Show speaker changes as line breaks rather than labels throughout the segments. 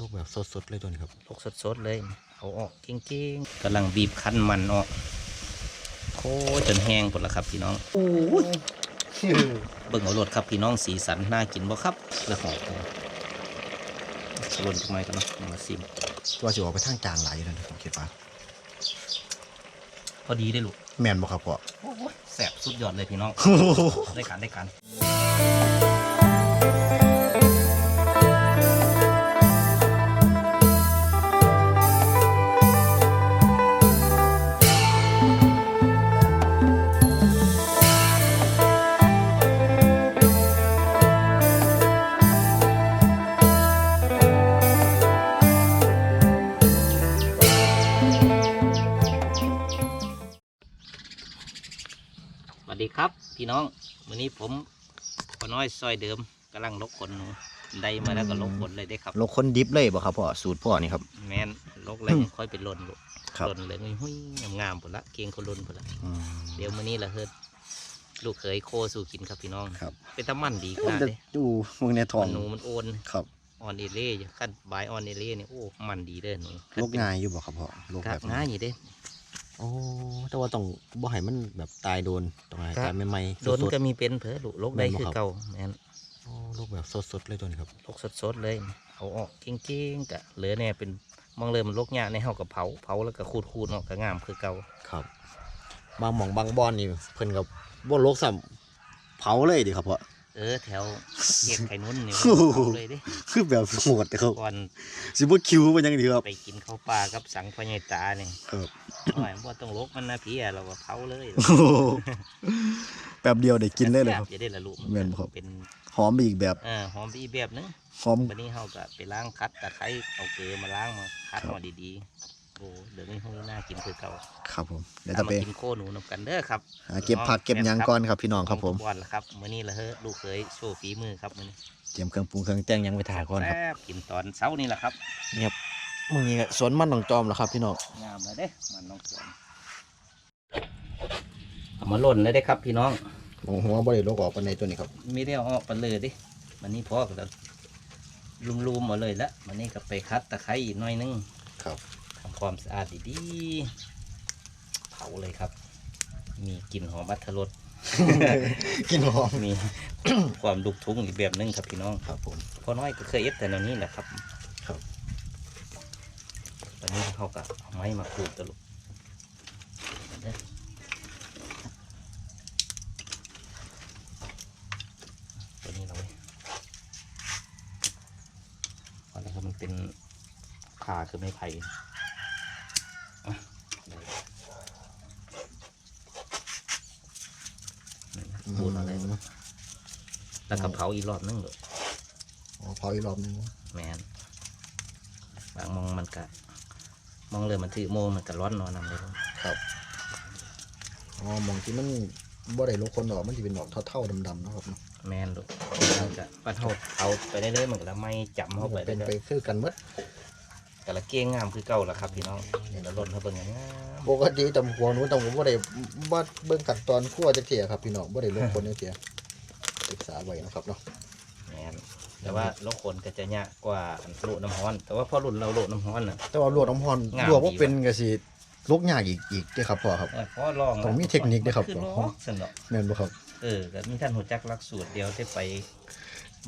ลูกแบบสดๆเลยตัวนี้ครับ
ลกสดๆเลย เอาออกเก่งๆกำลังบีบคั้นมันออกโอ้ยจนแห้งหมดแล้วครับพี่น้องโอ้ยเบิ่งเอารสครับพี่น้องสีสันน่ากินบ่ครับแล้วหอมสลนทำไมกันเนาะมาซิม
ตัวสิออกไปทางจานหลายอยู่นั่นผมคิดว่า
พอดีได้อลูก
แม่นบ่ครับพ่อ
โอ้ยแสบสุดยอดเลยพี่น้องได้การได้การ วันนี้ผมพอน้อยซอยเดิมกำลังลกขนหนูได้มาแล้วก็ลกขนเลยได้ครับ
โลกคนดิบเลยบ่ครับพ่อสูตรพ่อนี่ครับ
แมนลกแล้วยังค่อยเป็นหล่นลูก
ครับ
หล่นเลยหุ้ยงามๆผลละเกียงคนหล่นผลละ
อืม
เดี๋ยวมื้อนี้ละเฮ็ดลูกเคยโคสู่กินครับพี่น้อง
ครับ
เป็นตะมันดีขนาด
จะ
นี้
ดูมึงในท้อง
หนูมันโอน
ครับ
ออนเอเล่อยู่ขั้นบายออนเอเล่เนี่ยโอ้มันดีเด้อหนู
โลกง่ายอยู่บ่ครับพ่อโลก
ครั
แบบบ
ง่ายอยู่เด้
โอ้แต่ว่าต้องบ่ให้มันแบบตายโดนต้องให้
ครับ
ตายใหม่ๆ
โดน
สด
ก็มีเป็นเผลอลูกลกได้
แม่นบ่
คือ
ครับ
เก่าแมน
ๆโอ้โลกแบบสดๆเลยตัวนี้ครับ
ลกสดๆเลย เอาออกเก่งๆกะเหลือเนี่ยเป็นมองเลยมันลกยากในเฮากับเผาเผาแล้วก็ขูดๆออกก็งามคือเก่า
ครับ บางหม่องบางบอนนี่เพิ่นก็บ่โลกซ้ำเผาเลยดิครับพ่อ
เออแถวเขตไข่นุ่นนี่
โอ้โห
เผาเลยเดิ
คือแบบโหดเลยครับ
ก่อน
สิบ่คิวเป็นยังดีครับ
ไปกินข้าวปลากับสังพญายตาเนี่ย
ครับ
หน่อยว่าต้องลกมันนะพี่อะเราก็เผาเลย
โอ้โหแป๊บเดียวได้กินเลยเลยครับ
จะได้ละลูก
แม่นบ่ครับ
เป็น
หอมไปอีกแบบ
เออหอมไปอีกแบบนึง
หอม
วันนี้เฮาก็ไปล้างคัดตะไคร้เอาเกลือมาล้างมาคัด
ครับ
มาดีๆ โอ้เดี๋ยวนี้ห้องน่ากินคือเก่า
ครับผมเดี๋ยว
ถ้า
จะ
มา
ไป
กินโคหนูนำกันเด้อครับ
หาเก็บผักเก็บหยังก่อนครับพี่น้องครับผม
ทุกวันละครับมื้อนี้ละเฮ้ลูกเคยโชว์ฝีมือครับมื้อนี้
เตรียมเครื่องปรุงเครื่องแต่งหยังไปถ่ายก่อนครับ
แซ่บกินตอนเช้านี่แหละครับ
มึงนี่สวนมันหนองจอมเหรอครับ พี่น้อง
งามเลยเด้มันน้องสวนเอามาหล่นเลยได้ครับ พี่น้อง
มองหัวบริโลกออกปานในตัวนี้ครับ
ไม่ได้เอาออกไปเลยดิมันนี่พอกันลุมๆมาเลยละมันนี่ก็ไปคัดตะไคร้อีกหน่อยนึง
ครับ
ทำความสะอาดดีๆเผาเลยครับ มีกลิ่นหอมอัตรส
กินหอม
มี ความลุกทุ่งอีกแบบนึงครับพี่น้อง
ครับผม
พอน้อยก็เคยเอฟแต่แนวนี้แหละครับ
ครับ
ตอนนี้เขาก็เอาไม้มาขูดตะลุกเด้อตัวนี้เราไว้พอแล้วครับมันเป็นขาคือไม้ไผ่อะได้ นี่นะขูดเอะไรแล้วก็เผาอีกรอบนึงเลย
อ๋อเผาอีกรอบหนึง
แมนบางมองมันกะมองเลยมันถือโมงมันกะร้อนนอนนำเลยครับ
ครับอ๋อมองที่มันบ่ได้ลกคนดอกมันจะเป็นดอกเท่าๆดำๆเนาะครับเนาะ
แมนลูกมันกะปันเทาเอาไปได้เลยๆมันก็ละไม่จับเข้าไป
เป็
ได้
น
เล
ไป
ย
คือกันหมด
แต่ละเก้งงามคือเก่าละครับพี่น้องเห็นแล้วล้นเขาเบิ่งอย่างงาม
ปกติตำหัวหนูตำผมบ่ได้บ่เบิ่งขั้นตอนคั่วจักเที่ยครับพี่น้องบ่ได้ลกคนจักเที่ยศึกษาไว้นะครับเนาะ
แมนแต่ว่าโลกคนก็จะยากกว่าอันโลดน้ำร้อน แต่ว่าพอรุ่นเราโลดน้ำร้อนน่ะ
แต่ว่าลวกน้ำร้อน
งาม
ลวกบ่
ดี
เป็นก็สิลกยากอีกอีกเด้อครับพ่อครับ
เออพอลองแล้ว
ต้องมีเทคนิคด้วยครับ
คือล้อสนดอก
แม่นบ่ครับ
เออก็มีท่านหัวจักรักสูตรเดียวที่ไป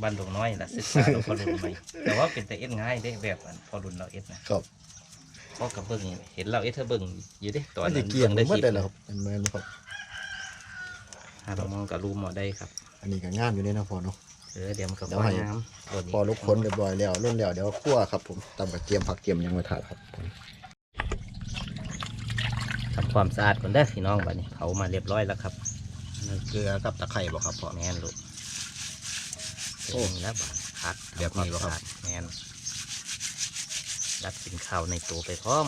บ้านหลวงน้อยล่ะศึกษาหลวงพ่อรุ่นใหม่แต่ว่าเป็นแต่เอ็ดง่ายได้แบบอันพอรุ่นเราเอ็ดนะ
ครับ
พ่อกับเบิ้งนี่เห็นเราเอ็ดเธอเบิ้งอยู่เดิตอน
มันสิ
นั้น
เกี่ยง
เบิ่ง
หมด
ค
ได้
ลิป
แล้วครับแม่นบ่ครับ
หาเรามองกับรูหมอได้ครับ
อันนี้ก็งามอยู่ในเนาะพ่อเนาะ
เออเดี๋ยวมันก็
เดี๋ยว
ว่า
ให้
น้ำตัวนี้
พอลุกคนเรียบร้อยแล้วรุ่นแล้วเดี๋ยวคั่วครับผมตำกระเทียมผักเทียมยังไม่ทานครับ
ทำความสะอาดก่อนได้อพี่น้องบัดนี้เผามาเรียบร้อยแล้วครับ
เกลือกับตะไคร้บ่ครับพ่อ
แมนลูก
โอ้
โอ้แล้วบาดพัก
แบบนี้บ่ครับ
ทำวามสะอาดแมน รับกินข้าวในตัวไปพร้อม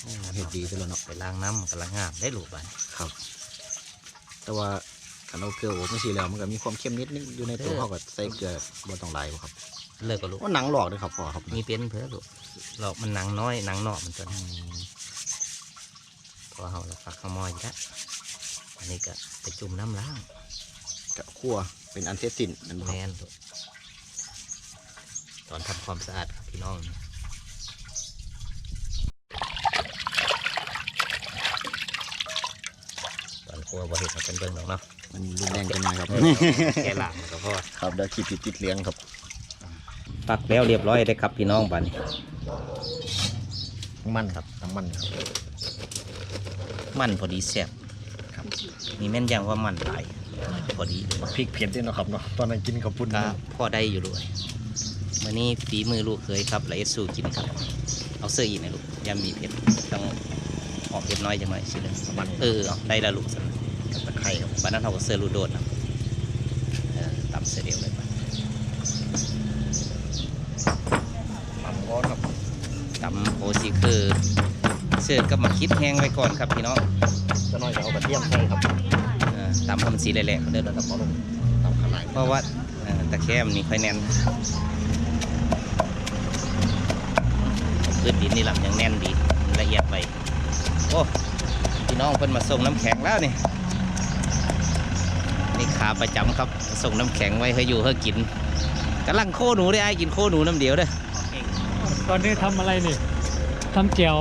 โอ้เห็ดดีซะแล้วเนาะ
ไปล้างน้ำมันกำลังงามได้ลูกบัดนี้
ครับ แต่ว่าคันเอาเกลือโอ้ไม่สีแล้วมันก็มีความเค็มนิดนึงอยู่ในตัวเขาก็ใส่เกลือบ่ต้องหลายบ่ครับ
เลิกกับลูก
ว่าหนังหลอกด้วยครับพ่อครับ
มีเป็นเพื่อลูกเรามันหนังน้อยหนังนอกมันตัว
อื
นี้
ม
พอเราละฟักขโมอยแล้วอันนี้ก็ไปจุ่มน้ำล้าง
กะคั่วเป็นอันเสร็จสิ้นนั่นบ่
แม
ครับ
นลูก ตอนทำความสะอาดครับพี่น้องตอนครัวบ่เห็นมาเป็นเบิ่งหรอกเนาะ
มันรุนแรงกันหน่อยครับ
แค่หลังก็พอ
ครับเดี๋ยวขีดติดติดเลี้ยงครับ
ปักแล้วเรียบร้อยได้ครับพี่น้องบัดนี้
น้ำมันครับน้ำมันครับ
มันพอดีแซ่บ
ครับ
มีแม่นยังว่ามันหลายพอดีเลย
พริกเผ็ดด้วยเนาะครับเนาะตอนนั้นกินกับปุ่น
ก็พอได้อยู่ด้วย วันนี้ฝีมือลูกเคยครับและเอสสูกินครับ เอาเสื้ออีกนะลูกยำมีเผ็ดต้องออกเผ็ดน้อยจังหน่อยสิเลย
น้ำมัน
เออเอาได้และลูกสัน
ตะไคร้ครับ
วันนั้นเขาก็เสื้อลูกโดดนะเออตำเสื้อเดียวเลยปะ
มันร้อนครับ
ตำโอซิคือเสื้อก็มาคิดแห้งไว้ก่อนครับพี่น้อง
จะน้อยจะเอากระเทียมใส่ครับ
เออตำให้มันสีแหลกๆเด้อ
แล้วก็เอาลงตำขลาย
เพราะว่าเอ่อตะแคมนี่ค่อยแน่น พื้นดินนี่หลังยังแน่นดีละเอียดไปโอ้พี่น้องเพิ่นมาส่งน้ำแข็งแล้วนี่นี่ขาประจำครับส่งน้ำแข็งไว้ให้อยู่ให้กินกำลังโคหนูได้ไอ้ายกินโคหนูน้ำเดียวเด้อ
ตอนนี้ทำอะไรนี่ทำเจียว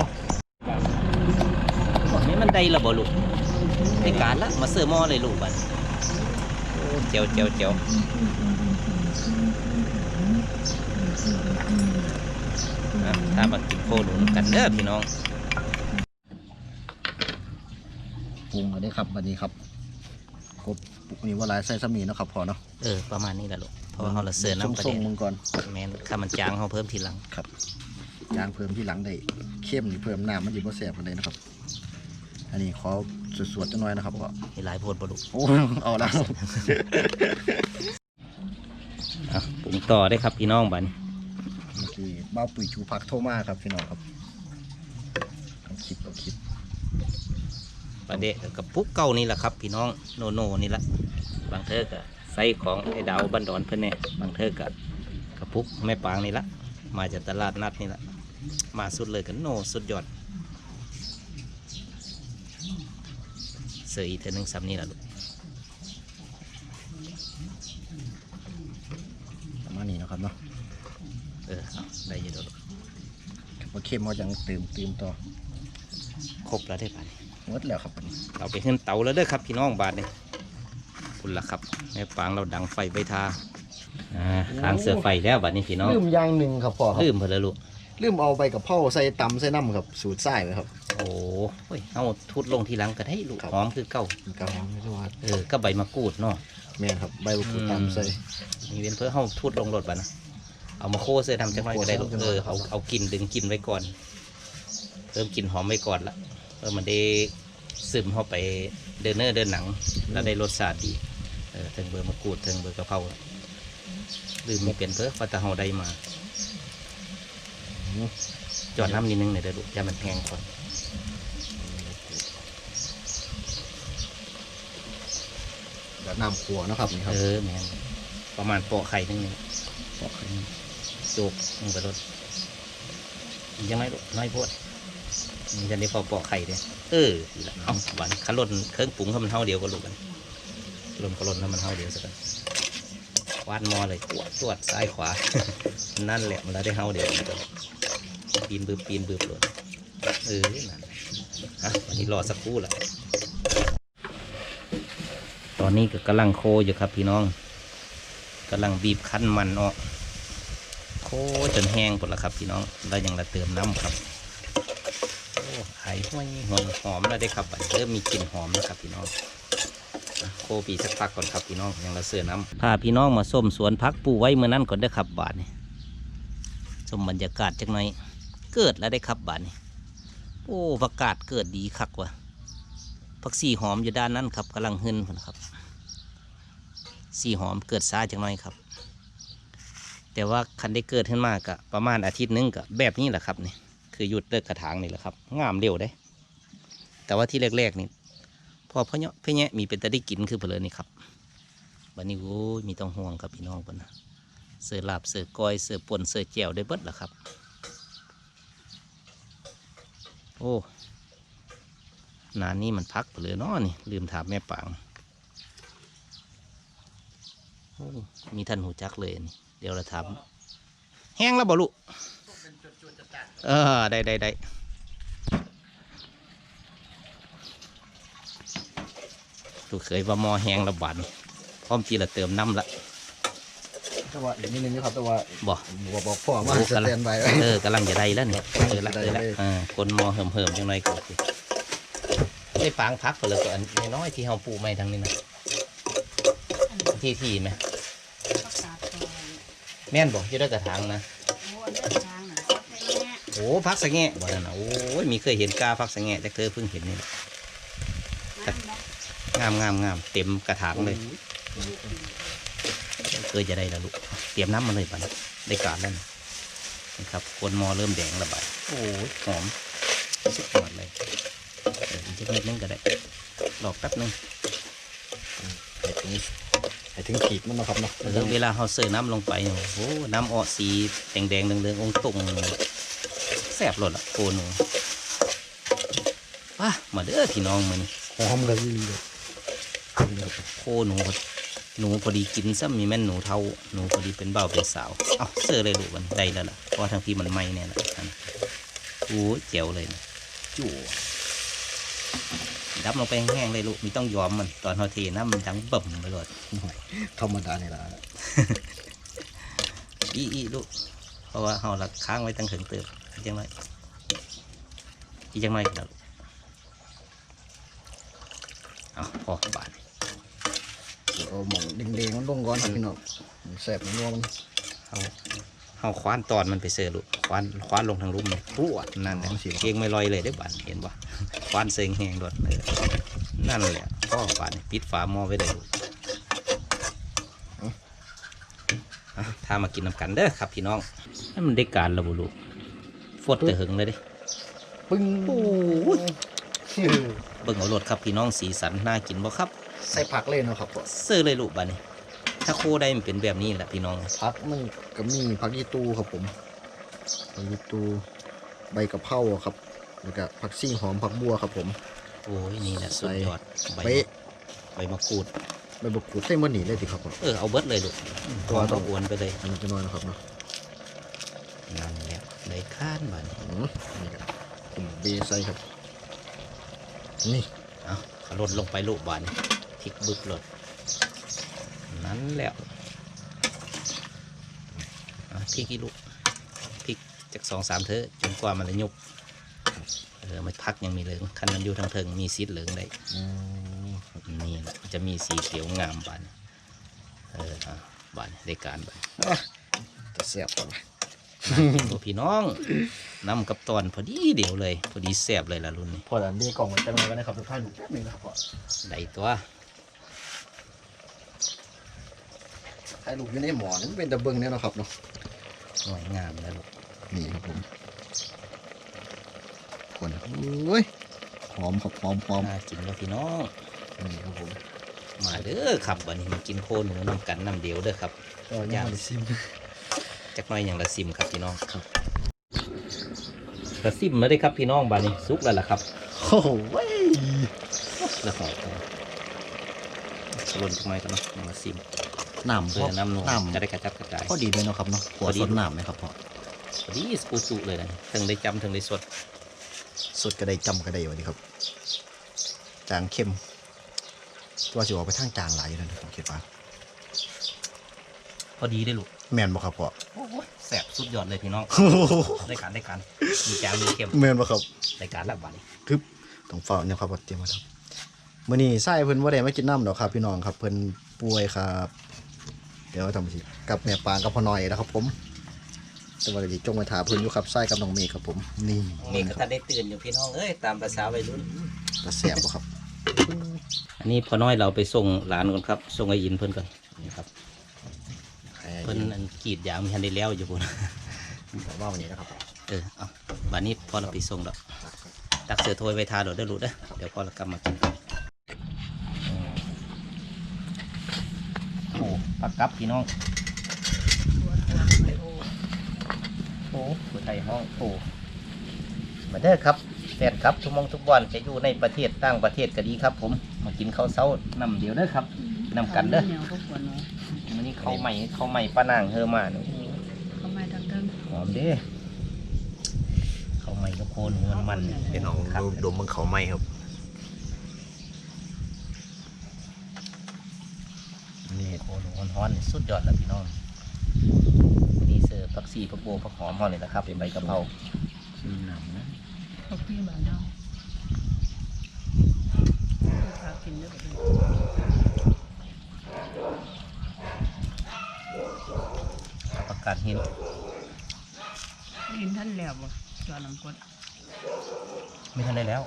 บอกนี้มันได้และบ่ลูกได้การละมาเสื้อหม้อเลยลูกบัดโอ้เจียวเจียวเจียว อะถ้ามากินโคหนูกันเด้อพี่น้อง
ปรุงมาได้ครับวันนี้ครับครบปรุงนี้ว่าหลายใส่ซ้ำนี้เนาะครับพอเนาะ
เออประมาณนี้แหละลูกเพราะว่าเราละเสือน้ำประ
ส่
เดี๋
ง
ยว
ๆมึงก่อน
แมนข้ามันจางเขาเพิ่มทีหลัง
ครับยางเพิ่มที่หลังได้เข้มนี่เพิ่มน้ำมันดีบ่แสบกันเลยนะครับ อันนี้ขอสวดๆจังหน่อยนะครับก็
มีหลายโพดปลุก
โอ้เอาแล้ว
อะปรุงต่อได้ครับพี่น้องบัดน
เมื่อกี้ บ้าวปุ๋ยชูผักโทรมาครับพี่น้องครับเอาคลิปเอาคลิป
ประเดะกับปุ๊กเก่านี่แหละครับ พี่น้องโนโนนี่ละบางเทอก็ใส่ของไอ้ดาวบันดอนเพื่อนเนี่ยบางเทอก็กระปุกแม่ปางนี่ละมาจากตลาดนัดนี่ละมาสุดเลยกันโนสุดยอดเสืออีกเทอหนึงซ้ำนี่ละลูก
ประมาณนี้เนาะครับเนาะ
เออเอาได้อยินแล้วลูก
พอเข้มเขาจังเติมเติมต่อ
ครบแล้วได้ป่ะ
หมดแล้วครับอันนี้
เราไปขึ้นเตาแล้วเด้อครับ พี่น้องบาทนี่คุณละครับแม่ปางเราดังไฟไปทาอ่าค้างเสือไฟแล้วบัดนี้พี่น้อง
ลืมอย่างหนึ่งครับพ่อครับ
ลืมเพนแล้วลูก
ลืมเอาไปกับเผาใส่ตำใส่น้ำครับ สูตรไส้ไหมครับ
โอ้ยเอาทุดลงทีหลังก็ได้ลูก
ครับ
หอมคือเก่า
มีกระหองไม่รู้ว่า
เออก็ใบมะกรูดเนาะ
แม่นครับใบมะกรูดตำใส่
มีเว้นเพื่อเฮาทุดลงรถบัดนะ เอามาโคเสื้อทำจังไรก็ได้ลูก
โคเสื้อ
เออเอาเอากลิ่นดึงกลิ่นไว้ก่อนเพิ่มกลิ่นหอมไว้ก่อนละเออมันได้ซึมเข้าไปเดินเนอร์เดินหนัง แล้วได้รสชาติดีเออถึงเบอร์มะกรูดถึงเบอร์กะเพราลืมไม่เปลี่ยนเพื่อฟัตาเฮาได้มาจอดน้ำนิดนึงหน่อยเด้อลูกอย่ามันแห้งก่อน
แบบน้ำขัวเนาะครับนี่ครับ
เออแมนประมาณโปะไข่นึงนี่โปะไข่นึงโจกลงไปรถยังไงลูกน้อยพดมันจะได้พอโปะไข่เด้เออดีละเอาหวานขันลนเครื่องปรุงให้มันเท่าเดียวกันลูกกันลนก็ลนให้มันเท่าเดียวสักกันวาดมอเลยตรวจตรวจซ้ายขวา นั่นแหละมันแล้วได้เท่าเดียวกันปีนบืบปีนบืบเลยเออนั่นฮะวันนี้รอสักครู่ละตอนนี้ก็กำลังโคอยู่ครับพี่น้องกำลังบีบคั้นมันออก โคจนแห้งหมดแล้วครับพี่น้องแล้วยังละเติมน้ำครับโอ้ไข่ห้วยหอมหอมแล้วได้ครับเริ่มมีกลิ่นหอมแล้วครับพี่น้องโคปีสักพักก่อนครับพี่น้องยังละเสือน้ำพาพี่น้องมาส้มสวนพักปูไว้เมื่อนั้นก่อนได้ครับบาทนี่ชมบรรยากาศจักหน่อย เกิดแล้วได้ครับบาทนี่โอ้ประกาศเกิดดีคักว่ะผักสีหอมอยู่ด้านนั้นครับกำลังหึนพุ่นครับสีหอมเกิดช้าจังหน่อยครับ แต่ว่าคันได้เกิดขึ้นมากะประมาณอาทิตย์หนึงกะแบบนี้แหละครับนี่คือหยุดเลิกกระถางนี่แหละครับงามเร็วได้ แต่ว่าที่แรกๆนี่พอพะเนาะพะแยะมีเป็นตะได้กินคือเพลินนี่ครับบันนี้โอ้ยมีต้องห่วงครับพี่น้องเพิ่นนะเสือลาบเสือก้อยเสือป่นเสือแจวได้เบิดแหละครับ โอ้นานนี้มันพักเลยเนาะนี่ลืมถามแม่ปางโอ้มีท่านหูจักเลยนี่ ดี๋ยวเราถามแห้งแล้วบ่ลูกเออได้ได้ได้ลูกเคยว่าหมอแห้งแล้วบาดนี่พร้อมจีละเติมน้ำละ
แต่ว่าอีกนิดนึงนะครับแต่ว่า
บ่
บอกบอกพ่อว่าสแตนบายไว้
เออกำลังจะได้แล้วเนี่ยเออละเออละ
ได้
เออคนหมอเหิมเหิมๆจังไรก็โอเคไอ้ฟางพักเพิ่นเลยก็อันน้อยๆที่เฮาปลูกไม้ทางนี้นะที่ที่ไหม
ประกาศก่อน
แม่นบอกอยู่ได้กระถางนะ
โอ้อันเลือกทางน่ะก็แค่เนี้ย
โอ้พักสะแงะบ่นั่นน่ะโอ้ยมีเคยเห็นกาพักสะแงะแต่เธอเพิ่งเห็นนี่แหละ
น้ำนะ
งามงามงามเต็มกระถางเลยเคยจะได้แล้วลูกเตรียมน้ำมาเลยบัดนี้ได้การแล้วนะนะครับคนหมอเริ่มแดงแล้วบัดโอ้ยหอมสุดยอดเลยเอออีกสักนิดนึงก็ได้รอแป๊บนึง
ให้ถึง ให้ถึงขีดมันนะครับเนาะ
เออเวลาเราเสิร์ฟน้ำลงไปเนี่ยโอ้โหน้ำออกสีแดงแดงๆเหลืองๆองค์ตรงแซ่บหลดละโกหนูว้ามาเด้อพี่น้องมัน
หอมเลยนี่เลย
โคหนูหนูพอดีกินซ้ำมีแม่นหนูเท่าหนูพอดีเป็นเบาวเป็นสาวเอ้าเสิร์ฟเลยลูกมันได้แล้วล่ะเพราะว่าทางที่มันไหม้เนี่ยนะอันนั้นโอ้ยเจ๋วเลยนะ
จู่
ดับลงไปแห้งๆเลยลูกม่ต้องยอมมันตอนเราเทน้ำมันดังบ่มไปเลย
ธรรมดานี่ละ
อีอีลูกเพราะว่าเราหลักค้างไว้ตั้งถึงเติบอีจังไรอีจังไรกันแล้วลูกเอาพอบาด
เอาหมองแดงๆมันลงก่อนพี่น้องแสบมันนัวมัน
เอาเอาคว้านตอนมันไปเสือลูกคว้านคว้านลงทางลุ่มเลยปวดนั่นแหละเกงไม่ลอยเลยได้อบาดเห็นปะ คว้านเซ็งแหงโดดเลยนั่นแหละพ่อบาดนี่ปิดฝาหม้อไว้เลยลูกเอาถ้ามากินน้ำกันเด้อครับพี่น้องให้มันได้การแล้วบุลูกฟดแต่หึงเลยเด้
ปึ้ง
โอ้ยเบิ่งเอารถครับพี่น้องสีสันน่ากินบ่ครับ
ใส่ผักเลยเนาะครับพ่อ
เสื้อเลยลูกบ้านี้ถ้าโคได้มันเป็นแบบนี้แหละพี่น้อง
ผักมันก็มีผักยีตูครับผมผักยีตูใบกะเพราครับ แล้วก็ผักซี่หอมผักบัวครับผม
โอ้ยนี่แหละสุดยอดใบ
เป๊ะ
ใบมะกรูด
ใบบักกูดใส่มันหนีเลยสิครับผม
เออเอาเบิดเลยลูก
ตั
ตัว
วต้
ต้
อ
องงอวนไปเลย
อันนี้จะน้อยนะครับเนาะ
นั่นแหละได้ข้านบ้านี้
อืมนี่ครับผมเบใส่ครับนี่
เอาขลดลงไปลูกบ้านี้พริกบึกรถนั้นแล้วอะพริกกี่ลูกพริกจากสองสามเถอะจนกว่ามันจะยุบเออมันพักยังมีเหลืองคันมันอยู่ทางเทิงมีซีดเหลืองได้
อืม
นี่แหละจะมีสีเขียวงามบานเอออะบานได้การบาน
จะแซ่บก่อน
ตัวพี่น้องนำกับตอนพอดีเดี๋ยวเลย พอดีแซ่บเลยล่ะรุ่นนี้
พอแล้วนี่กล่องไว้จังเลยกันนะครับทุกท่านดูแป๊บนึงนะครับพ่อ
ได้ตัว
ให้ลูกอยู่ในหมอนี่มันเป็นตะเบิงเนี่ยเนาะครับเนาะ
สวยงามแล้วลูก
นี่ครับผม คนครับโอ้ยหอมครับหอมหอม
น่ากินว่าพี่น้อง
นี่ครับผม
มาเด้อครับวันนี้มากินโคหนูนำกันนำเดียวเด้อครับ
ก็ยังไม่ได้ซิม
จักหน้อยอย่างละซิมครับพี่น้อง
ครับ
ละซิมมาได้ครับพี่น้องบานนี้สุกแล้วล่ะครับ
โอ้โหเว้ย
แล้วหอมหล่นจักหน้อยกันเนาะอย่างละซิม
น้ำ
เพื่อน้ำนวล
น้
จะได้กระจัดกระจายำ
พอดีเลยเนาะครับเนาะหัว
พอดี
สดน้ำไหมครับพ่อ
พอดีสปูสุเลยนะถึงได้จำถึงได้สด
สดกระไดจำกระไดวันนี้ครับ จางเข้ม ตัวสิออกไปทางจางหลายอยู่นั่นผมคิดว่า
พอดีได้ลูก
แมนบ่ครับพ่อ
โอ้ยแสบสุดยอดเลยพี่น้องได้การได้การมีจางมีเค็ม
แมนบ่ครับ
ได้การแล้วบาดนี้
ทึบต้องเฝ้าเนี่ยครับว่าเตรียมมาครับมื้อนี้ไส้เพิ่นบ่ได้มากินน้ำดอกครับ พี่น้องครับเพิ่นป่วยครับ เดี๋ยวทำสิกับแม่ปางกับพ่อหน่อยนะครับผม แต่ว่าสิจงไปถาเพิ่นอยู่ครับไส้กับน้องเมฆครับผมนี่
นี่ก็ท่านได้ตื่นอยู่พี่น้องเอ้ยตามภาษาวัยรุ่น
จะแซ่บบ่ครับ
อันนี้พอน้อยเราไปส่งหลานก่อนครับ ส่งไอ้ยินเพิ่นก่อนนี่ครับ
ให้
เพิ่นอันกรีดยางมีทันได้แล้วอยู่พุ่น
ผมว่าวันนี้นะครับ
เออเอาบัดนี้พอเราไปส่งดอกตักเสือโทยไว้ทาโดดได้อลูกเด้อเดี๋ยวพอเรากลับมากินกันโอ้ปักกับพี่น้อง โอ้ ผู้ไทยห้องโอ้มาเด้อครับแฟนครับทุกหมองทุกวันจะอยู่ในประเทศต่างประเทศก็ดีครับ ผมมากินข้าวเช้านำเดียวเด้อครับนำกันเด้อ
เหนียวก็ควรเนาะ
วันนี้เขาวใหม่เขาวใหม่ป้านางเฮอมาเนี่ย
เขาไม่ทั้งทิง
หอมเด้เขาวใหม่กับโคนหัวมันเนี่ย
พี่น้อง
ครับ
ดูดมมันเขาไหมครับนี่
โคนหัวฮ้อนๆนี่สุดยอดแล้วพี่น้องนี่เสิร์ฟ ผักชีผักโบวผักหอมเขาเลยนะครับเป็นใบกะเพรา
มีหนำนะ
เขาพี่บ้านเราพากินด้วยกัน
ผักกาดหิน
กินท่านแล้วบ่จอน้ำกด
ไม่ทันได้แล้ว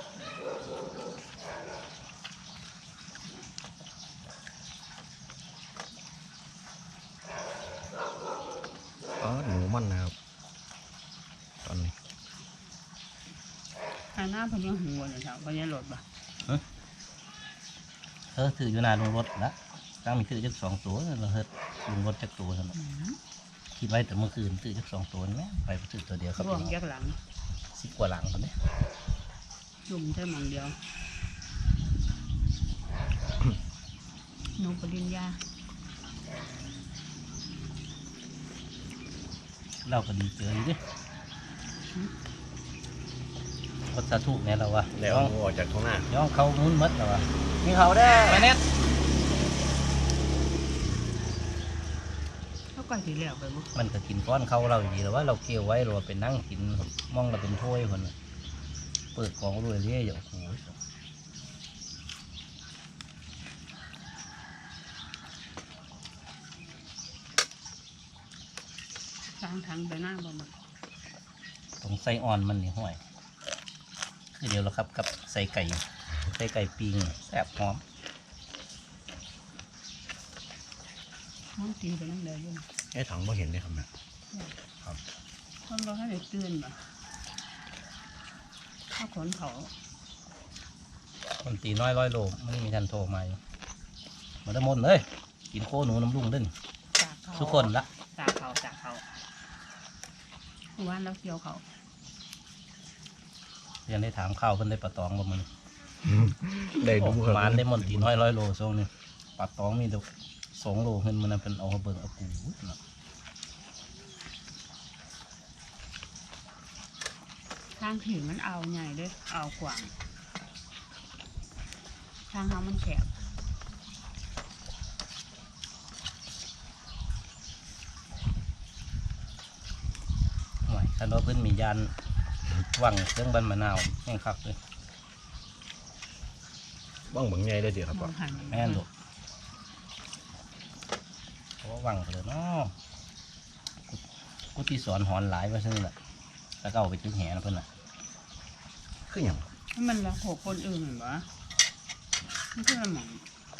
อ๋อหนูมันนะครับ ตอนนี้
ทางหน้าเพนยังหัวเลยครับเพนยังหลดบ่
เธอถืออยู่หนาลงรถละตั้งมีถือจักสองตัวเราเฮ็ดลงรถจักตัวเท่านั้นคิดไว้แต่เมื่อคืนถือจักสองตัวนี่แหละไปถือตัวเดียวครับ
ร่วง
พี่น้อง
ยักหลัง
สิบกว่าหลังคนนี้
จุ่มใช่หมองเดียวหนูปริญญา
เราก็ดีเจออยู่ดิวัสถุเนี่ยเราวะ
แล้ว
ย่อง
เอาออกจากท้องหน้า
ย่องเขามุนมัดเราวะมีเขาได้ไปเน็ต
เขาก็สิแล้วไปบ่
มันก็กินก้อนเขาเราอยู่ดีแล้วว่าเราเกี่ยวไว้เราเป็นนั่งกินมองเราเป็นถ้วยคนน่ะเปิดกล่องรวยเรื่อยๆโอ้โห
ทางทางไปหน้าบ่หมด
ตรงไส้อ่อนมันนี่ห้อยคือเดียวแล้วครับกับใส่ไก่ใส่ไก่ปิ้งแซ่บหอม
มันตีไปนั่นเลยด้วย
ไอ้ถังไม่เห็นเลยครับเนี่ย
คนเราให้ได้เตือนบ่ข้าวขนเขา
คนตีน้อยร้อยโลมันไม่มีทันโทรมาอยู่มาได้หมดเลย กินโคหนูน้ำลุงเด่น
จากเขา
ทุกคนละ
จากเขาจากเขาเมื่อวานเราเกี่ยวเขา
ยังได้ถามข้าวเพิ่นได้ปลาตองบ่มัน
ได้ดูครับ
หมานได้หมดตีน้อยร้อยโลช่วงนี้ปลาตองมีเดอกสองโลเงินมันนะเป็นเอามาเบิ่งเอาปูเนาะ
ทางถือมันเอาใหญ่เด้วยเอากว้างทางเขามันแคบ
หน่อยคันว่าเพิ่นมียานวังเครื่องบันมะนาวแห้งคักเลย
บ้างบังไงได้เดียวครับ
ม
พ่
อ
อง
หัน
แม่นลูกเพราะว่าวังไปเลยเนาะกุกุฏิสอนหอนหลายว่าซั่นแหละแล้วก็เอาไปตึกแหนะเพิ่นน่ะ
คืออย่าง
ให้มันละหกคนอื่นเหมือนวะมันคือหมอง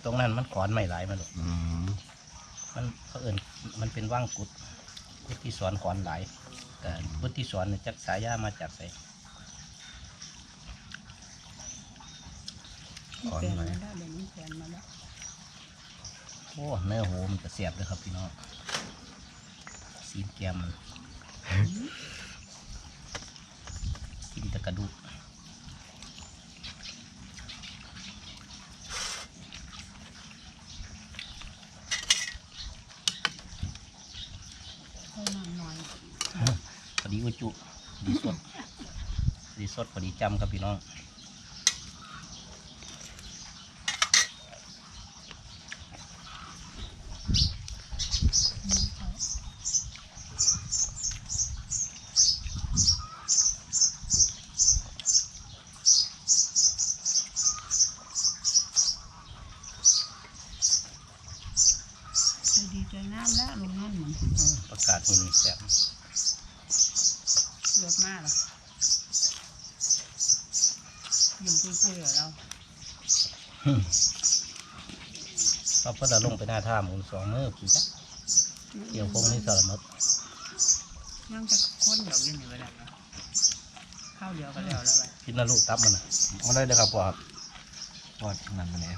ตรงนั้นมันขอนไม่หลายมาลูก
อืม
มันเขาเอิญมันเป็นว่างกุดกุฏิสอนขอนหลาย แต่กุฏิสอนเนี่ยจักสายามาจากไส
มันแปลนมาได้เดี๋ยวนี้แปลนมาแล้ว
โอ้เนื้อโหมันจะเสียบเลยครับพี่น้องสีแกมมันกินแต่กระดูก
ค่อยนอนหน่อย
พอดีอุ จุดีสดดีสดพอดีจำครับพี่น้อง
จะดีใจน้ำแล้วลงนั่นเหมือน
อืมประกาศหินแซ่บ
เลือดมากเลยยิ้มปุ้ยๆกับเรา
เราเพิ่งเราลงไป หน้าท่าหมูสองมือพี่จ้ะเกี่ยวคงนี่สารมด
ยังจะค้นเดี๋ยวเย็นอยู่เวลาเนาะข้าวเดียวก็แล้วแล้วไป
กินนะลูกตับมันนะ
เอาได้เลยครับพ่อครับพ่อนั่นมันเนี่ย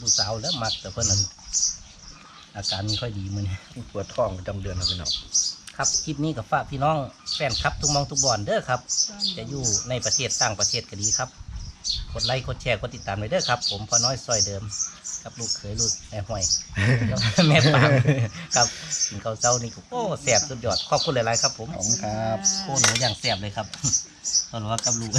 ลูกสาวแล้วมักแต่เพิ่นน่ะอาการไม่ค่อยดีมือนี้
ปวดท้องประจำเดือนครับพี่น้อง
ครับคลิปนี้กับฝากพี่น้องแฟนครับทุกหมองทุกบอนเด้อครับ จะอยู่ในประเทศต่างประเทศก็ดีครับ กดไลค์กดแชร์กดติดตามไว้เด้อครับ ผมพอน้อยซอยเดิม กับลูกเคยลูกแม่ห้อยแล้วแม่ปามครับกินข้าวเจ้านี่ก็โอ้แซ่บสุดยอดขอบคุณหลายๆครับ ผม
ขอบคุณครับ
โอ้หนูอย่างแซ่บเลยครับตอนว่ากับลูก